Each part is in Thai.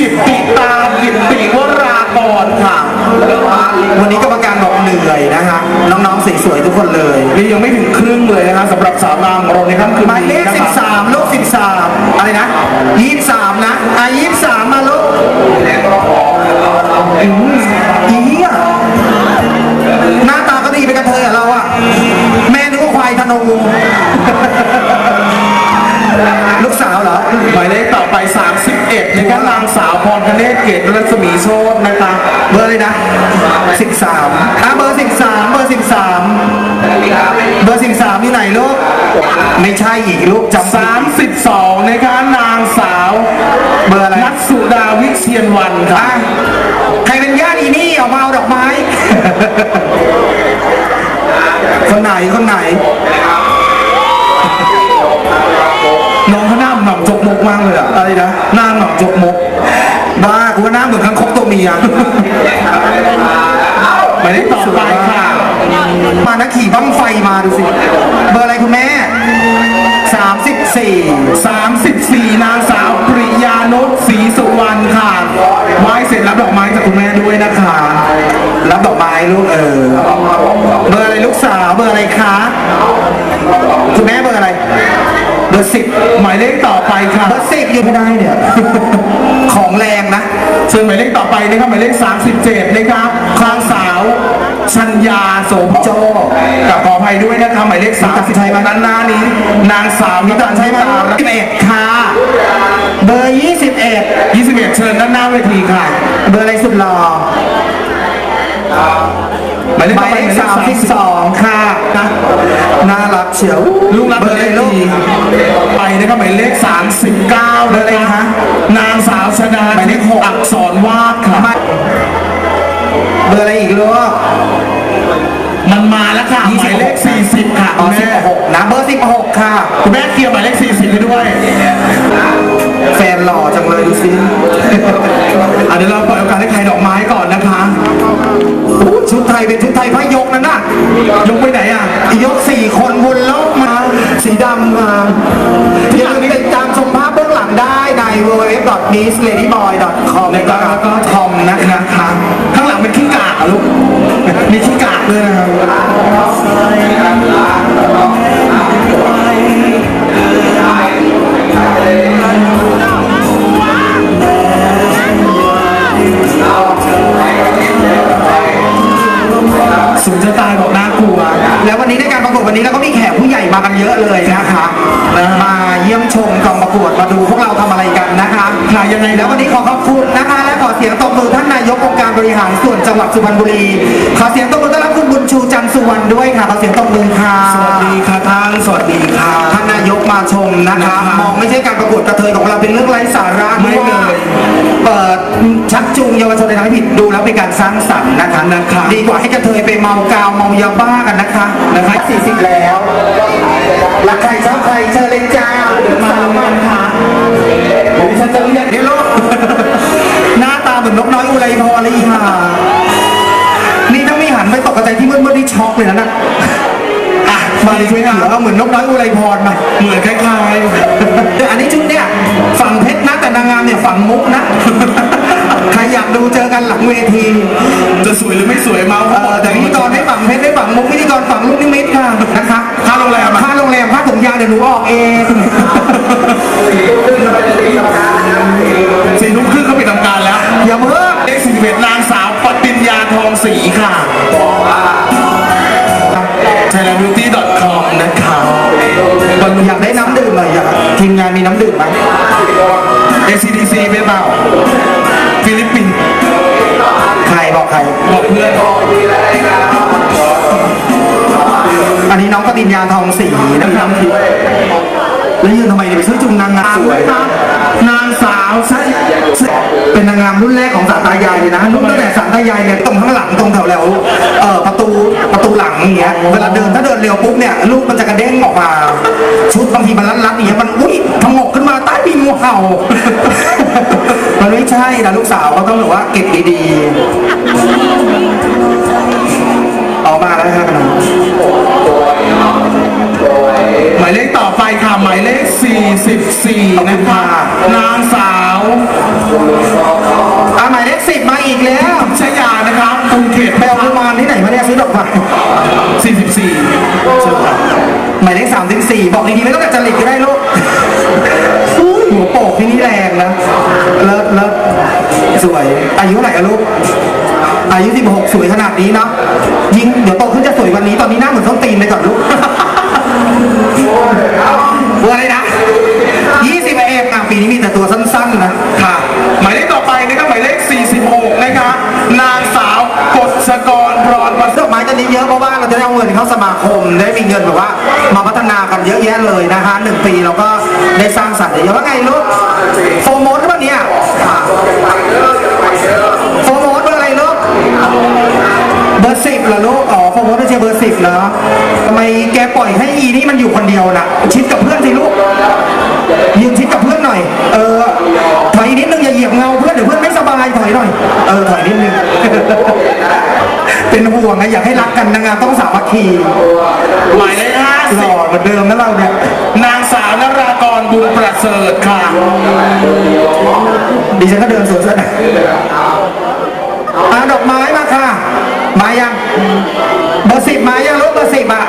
สิบปิตากิตติวรากรค่ะวันนี้กรรมการบอกเหนื่อยนะคะน้องๆสวยๆทุกคนเลยนี่ยังไม่ถึงครึ่งเลยนะฮะสำหรับสาวงามของเราในค่ำคืนหมายเลนี้ขนะสิคบรับสามลูกสิบสามอะไรนะยี่สิบสามนะอะยี่สิบสามมาลูกอืมอีเหี้ยหน้าตาก็ดีเป็นกระเทยอะเราอะแม่นึกว่าควายธนูลูกสาวเหรอ หมายเลขต่อไป 31นะครับนางสาวพรคเนศเกตรัศมีโชตนะคะเบอร์เลยนะสิบสามอะเบอร์สิบสามเบอร์สิบสามเบอร์สิบสามที่ไหนลูก ไม่ใช่อีกลูกจำผิด32นะคะนางสาวเบอร์อะไรนัทสุดาวิเชียนวันค่ะอะใครเป็นญาติอีนี่ออกมาเอาดอกไม้ คนไหนคนไหนน้องเขาหน้าหน่อมจกมกมากเลยอะอะไรนะหน้า หน่อมจกมกบ้ากูว่าหน้าเหมือนคังคกตัวเมียหมายเลขต่อไปค่ะ มานะขี่บั้งไฟมาดูสิ เบอร์อะไรคุณแม่สามสิบสี่34 นางสาวปริยานุชศรีสุวรรณค่ะไหว้เสร็จรับดอกไม้จากคุณแม่ด้วยนะคะ รับดอกไม้ลูกเออ เบอร์อะไรลูกสาวเบอร์อะไรคะ คุณแม่เบ อร์อะไรเบอร์สิบหมายเลขต่อไปค่ะเบอร์สิบอยู่ไม่ได้เนี่ย ของแรงนะ เชิญหมายเลขต่อไปนะครับหมายเลข 37 นะครับนางสาวชัญญาโสมโจกับขออภัยด้วยนะครับหมายเลข30ชัยมาด้านหน้านี้ นางสาวนิตาใช่ใช่ไหไหมมสิบเอ็ดค่ะเบอร์ยี่สิบเอ็ด21 เชิญด้านหน้าเวทีค่ะ เบอร์อะไรสุดหล่อ หมายเลขหต่มาอยไปเลหขมายเลสามขสิบสองค่ะนะน่ารักเชียวลูกรักเบเบออร์ร์อะไรเลขลูกไปนะครับหมายเลข39เบอร์อะไรคะนางสาวชดาหมายเลขหกอักษรวาดค่ะมาเบอร์อะไรอีกลูกมันมาแล้วค่ะหมายเลข40ค่ะอ๋อคุณสิแม่บหกนะเบอร์สิบหกค่ะคุณแม่เคลียร์หมายเลข40ให้ด้วยแฟนหล่อจังเลยดูสิอะเดี๋ยวเราปล่อยโอกาสให้ใครดอกไม้ ยกไปไหนอะยกสี่คนวนโลกมา สีดำมาอย่าลืมติดตามชมภาพเบื้องหลังได้ใน www.missladyboy.com แล้วก็แล้วก็ทอมนะนะคะข้างหลังเป็นขี้กากเหรอะลูกมีขี้กากด้วยนะครับ ส่วนจังหวัดสุพรรณบุรี ขอเสียงตบมือต้อนรับคุณบุญชูจันทร์สุวรรณด้วยค่ะ ขอเสียงตบมือค่ะ สวัสดีค่ะท่าน สวัสดีค่ะ ท่านนายกมาชมนะคะนะคะ มองไม่ใช่การประกวดกระเทยของเราเป็นเรื่องไร้สาระไม่เลย เปิดชักจูงเยาวชนในทางที่ผิดดูแล้วเป็นการสร้างสรรค์นะคะนะคะดีกว่าให้กระเทยไปเมากาวเมายาบ้ากันนะคะนะคะ40 แล้วรักใครชอบใครเชิญเลยจ้ามาวันค่ะผมฉันจะเรียกเดี๋ยวลูกหน้าตาเหมือนนกน้อยอุไรพรเลยค่ะ นี่ถ้าไม่หันไปตกกระจายที่มืดมืดๆนี่ช็อกเลยนะน่ะอะมาดิช่วยเหลือเอาเหมือนนกน้อยอุไรพรมาเหมือนคล้ายอันนี้ชุดเนี่ยฝั่งเพชรนะแต่นางงามเนี่ยฝั่งมุกนะใครอยากดูเจอกันหลังเวทีๆจะสวยหรือไม่สวยเมาส์เออแต่พิธีกรให้ฝั่งเพชรให้ฝั่งมุกพิธีกรฝั่งลูกนิมิตค่ะนะคะค่าโรงแรมอะค่าโรงแรมค่าถุงยางเดี๋ยวหนูออกเอง อันนี้น้องกติญญาทองศรีนะครับแล้วยืนทำไมเนี่ยไปช่วยจุงนางงามสวยนางสาวใช่เป็นนางงามรุ่นแรกของสารตายายเลยนะรุ่นตั้งแต่สารตายายเนี่ยตรงข้างหลังตรงแถวแถวเอ่อประตูประตูหลังอย่างเงี้ยเวลาเดินถ้าเดินเร็วปุ๊บเนี่ยลูกมันจะกระเด้งออกมา ชุดบางทีมันรัดๆอย่างเงี้ยมันอุ้ยทงกขึ้นมาใต้ปีนงูเห่ามันไม่ใช่นะลูกสาวเขาต้องแบบว่าเก็บดีๆ บอกดีๆไม่ต้องกับจริตก็ได้ลูกหัวโปกที่นี่แรงนะเลิศเลิศสวย อายุเท่าไหร่อะลูก อายุ16สวยขนาดนี้เนาะยิงเดี๋ยวโตขึ้นจะสวยกวันนี้ตอนนี้หน้าเหมือนส้นตีนไปก่อนลูกเบอร์อะไรนะ20เอฟอะปีนี้มีแต่ตัวสั้นๆนะค่ะ หมายเลขต่อไปนะครับหมายเลข 46 นะครับนางสาวกฎชกรพรประดอกไม้จะนี้เยอะเพราะว่าเราจะได้เอาเงินเข้าสมาคมได้มีเงินแบบว่ามาพัฒนากัน เยอะแยะเลยนะฮะหนึ่งปีเราก็ได้สร้างสรรค์เยอะว่าไงลูกโฟร์โมดหรือเปล่าเนี่ยโฟร์โมดเบอร์อะไรลูกเบอร์สิบเหรอลูกอ๋อโฟร์โมดไม่ใช่เบอร์สิบเหรอทำไมแกปล่อยให้อีนี่มันอยู่คนเดียวน่ะชิดกับเพื่อนสิลูกยืนชิดกับเพื่อนหน่อย เออถอยอีกนิดนึงอย่าเหยียบเงาเพื่อนเดี๋ยวเพื่อนไม่สบายถอยหน่อยเออถอยนิดนึงเป็นห่วงนะอยากให้รักกันนะงานต้องสามัคคีหมายเลขหล่อเหมือนเดิมนะเราเนี่ย 50 นางสาวนรากรบุญประ เสริฐค่ะ ดิฉันก็เดินสวนสนามอาดอกไม้มาค่ะ มายังเบอร์สิบมายังลูกเบอร์สิบอะ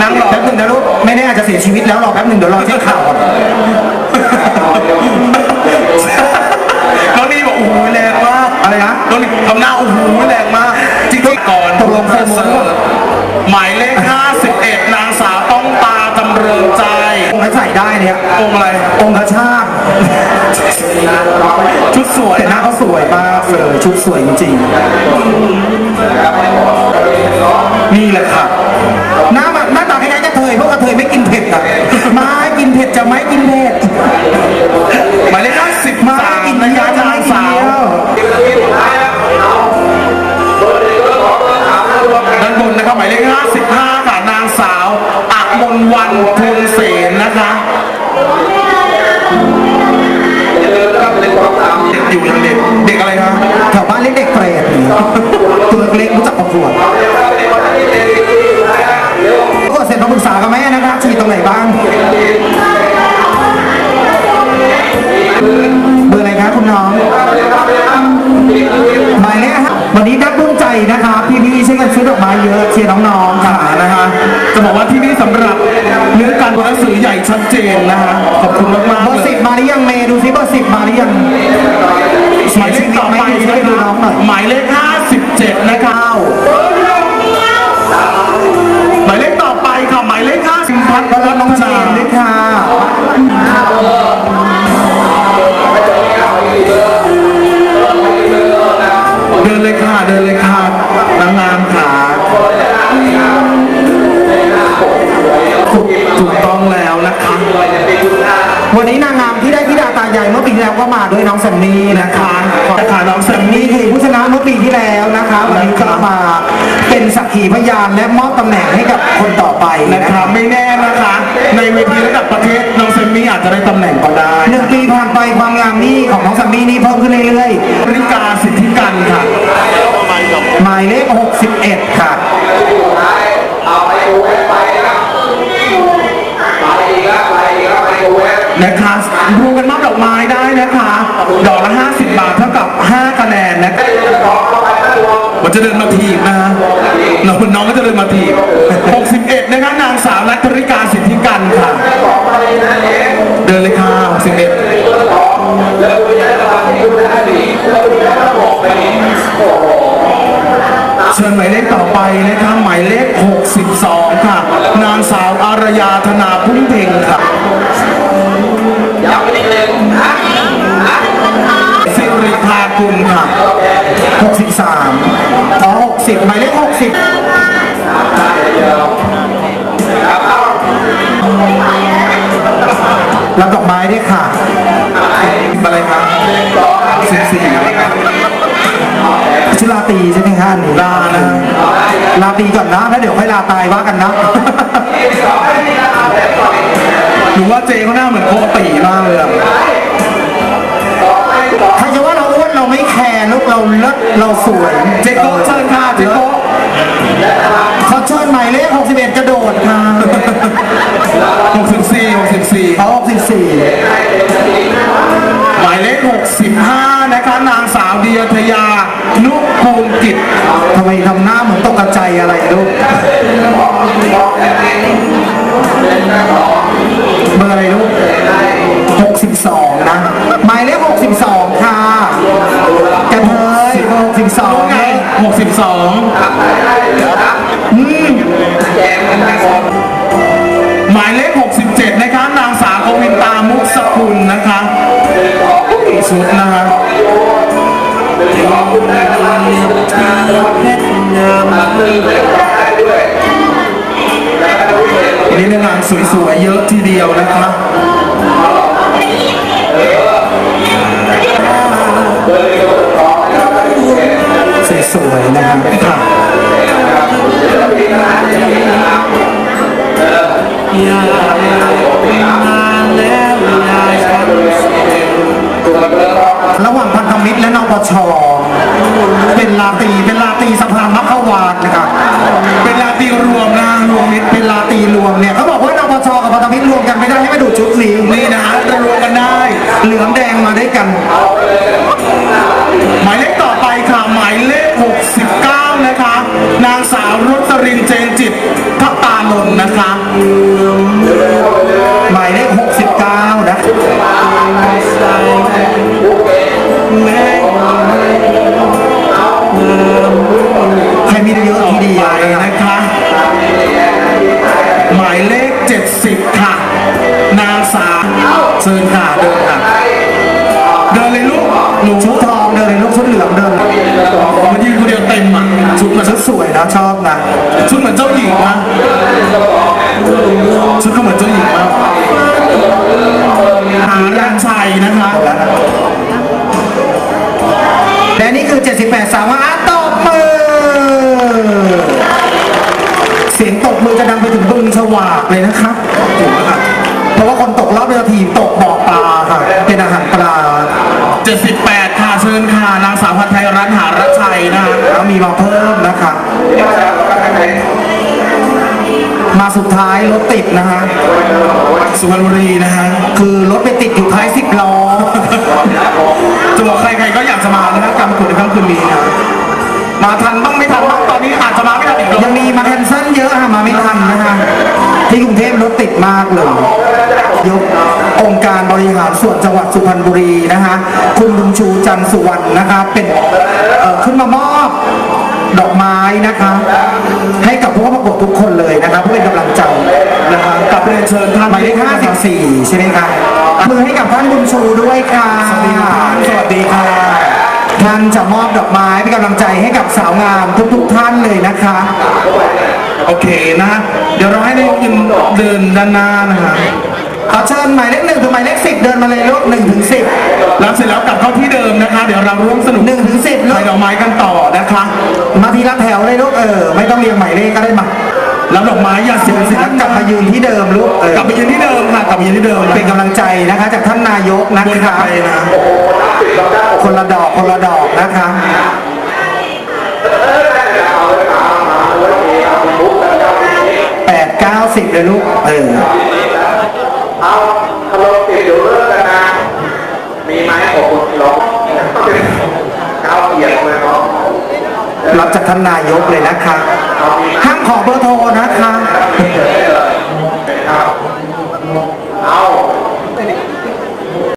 นางหล่อแป๊บหนึ่งนะลูกไม่แน่อาจจะเสียชีวิตแล้วรอแป๊บหนึ่งเดี๋ยวรอเช็คข่าวก่อนน้องนี่บอกโอ้โหแรงมากอะไรนะน้องนี่ทำหน้าโอ้โหแรงมากจริงๆก่อนตกลงใครหมดหมายเลข เนี่ยองค์อะไรองค์พระชาติชุดสวยแต่หน้าเขาสวยมากเลยชุดสวยจริงนี่แหละค่ะๆหน้าแบบหน้าตาคล้ายๆกระเทยพวกกระเทยไม่กินเผ็ดอะไม้กินเผ็ดจะไม่กินเผ็ด ตรงไหนบ้าง เบอร์อะไรครับคุณน้องหมายเลขฮะวันนี้นักบุญใจนะคะพี่ๆช่วยกันซื้อดอกไม้เยอะเชียร์น้องๆค่ะขานะฮะจะบอกว่าที่นี่สำหรับเนื้อการตัวหนังสือใหญ่ชัดเจนนะฮะขอบคุณมากๆเบอร์เลสิยบมาหรือยังเมย์ดูซิเบอร์สิบมาหรือยังหมายเลขต่อไปเสียชีวิตไหมดูซิไปดูน้องหน่อยหมายเลข57นะครั ปีที่แล้วนะคะวันนี้ก็มาเป็นสักขีพยานและมอบตำแหน่งให้กับคนต่อไปนะนะคครัรับบไม่แน่นะคะ ในเวทีระดับประเทศน้องแซมมี่อาจจะได้ตำแหน่งก็ได้หนึ่งปีผ่านไปความงามนี่ของน้องแซมมี่นี่เพิ่มขึ้นเรื่อยริกาสิทธิกันค่ะ ๆหมายเลข 61 ค่ะ นะคะรวมกันมอบดอกไม้ได้นะคะ ดอกละ 50 บาทเท่ากับ 5 จะเดินมาถีบนะฮะน้องน้องก็จะเดินมาถีบ61นะคะนางสาวนัทริกาสิทธิกันค่ะ เดินเลยค่ะ61เชิญหมายเลขต่อไปนะคะหมายเลข 62 ค่ะ นางสาวอารยาธนาพุ่งเพ็งค่ะสิริภากุลค่ะ 63อ๋อ 60หมายเลข60รับดอกไม้ด้วยค่ะอะไรครับ14ครับชื่อลาตรีใช่ไหมคะอันนี้ลานะลาตรีก่อนนะแล้วเดี๋ยวค่อยลาตายว่ากันนะหนูว่าเจเขาหน้าเหมือนโคตีมากเลยอะ เราเลิศเราสวยเจโกะเชิญค่ะเจโกะเขาเชิญหมายเลข61 กระโดดค่ะ64 64เขา64หมายเลขยา นุภูมิกิจทำไมทำหน้าเหมือนตกกระใจอะไรลูกเบอร์อะไรลูก62 ไง62อืมหมายเลข67นะคะนางสาวกวินตามุกสกุลนะคะชุดนะคะนี่เรื่องงานสวยๆเยอะทีเดียวนะคะส วยนะครับค่ะระหว่างพันธมิตรและนปชเป็นลาตีเป็นลาตีสภามัคควานนะครับเป็นราตีรวมนะรวมมิตรเป็นลาตีรวมเนี่ยเขาบอกว่านปชกับพันธมิตรรวมกันไม่ได้ให้มาดูชุดนี้นี่นะฮะจะรวมกันได้ เหลืองแดงมาด้วยกัน หมายเลขต่อไปค่ะหมายเลข 69 นะคะ นางสาวรุตรินเจนจิตทัตตานนท์นะคะ หมายเลข69 นะใครมีเยอะทีเดียวนะคะ หมายเลข 70 ค่ะ นางสาวเชิญค่ะเดินค่ะ ชุดสวยนะชอบนะชุดเหมือนเจ้าหญิงนะชุดก็เหมือนเจ้าหญิงมากหาราชัยนะคะและนี่คือ 78 สาวอาตบมือ เสียงตบมือจะดังไปถึงบึงสวากเลยนะคะ สุดท้ายรถติดนะฮะสุพรรณบุรีนะฮะคือรถไปติดอยู่ท้ายสิบล้อจะบอกใครๆก็อยากจะมานะฮะการประกวดในค่ำคืนนี้นะมาทันบ้างไม่ทันบ้างตอนนี้อาจจะมาไม่ทันอีกรอยังมีมาแคนเซิลเยอะฮะมาไม่ทันนะฮะที่กรุงเทพรถติดมากเลยยกองค์การบริหารส่วนจังหวัดสุพรรณบุรีนะฮะคุณบุญชูจันสุวรรณนะคะเป็นขึ้นมามอบดอกไม้นะคะ ให้กับผู้เข้าประกวดทุกคนเลยนะคะเรียนเชิญท่านหมายเลข54 ใช่ไหมคะมือให้กับท่านบุญชูด้วยค่ะ สวัสดีครับสวัสดีค่ะ ท่านจะมอบดอกไม้เป็นกำลังใจให้กับสาวงามทุกๆท่านเลยนะคะ โอเคนะ เดี๋ยวเราให้นายกยืนเดินด้านหน้านะฮะขอเชิญหมายเลขหนึ่งถึงหมายเลขสิบเดินมาเลยลูกหนึ่งถึงสิบแล้วเสร็จแล้วกลับเข้าที่เดิมนะคะ เดี๋ยวเราร่วมสนุกหนึ่งถึงสิบลูใส่กดอกไม้กันต่อนะคะ มาทีละแถวเลยลูกเออไม่ต้องเรียงหมายเลขก็ได้มา แล้วดอกไม้อย่าเสียเสร็จเสียแล้วกลับมายืนที่เดิมลูกเออกลับไปยืนที่เดิมค่ะกลับไปยืนที่เดิมเป็นกำลังใจนะคะ จากท่านนายกนะบนคะไปนะคนละดอกคนละดอกนะคะ แปดเก้าสิบเลยลูกเออเอาขนมติดอยู่เรื่องกันนะมีไหมโอ้โหร้องเก้าเกียรติเลยเนาะ รับจากท่านนายกเลยนะคะ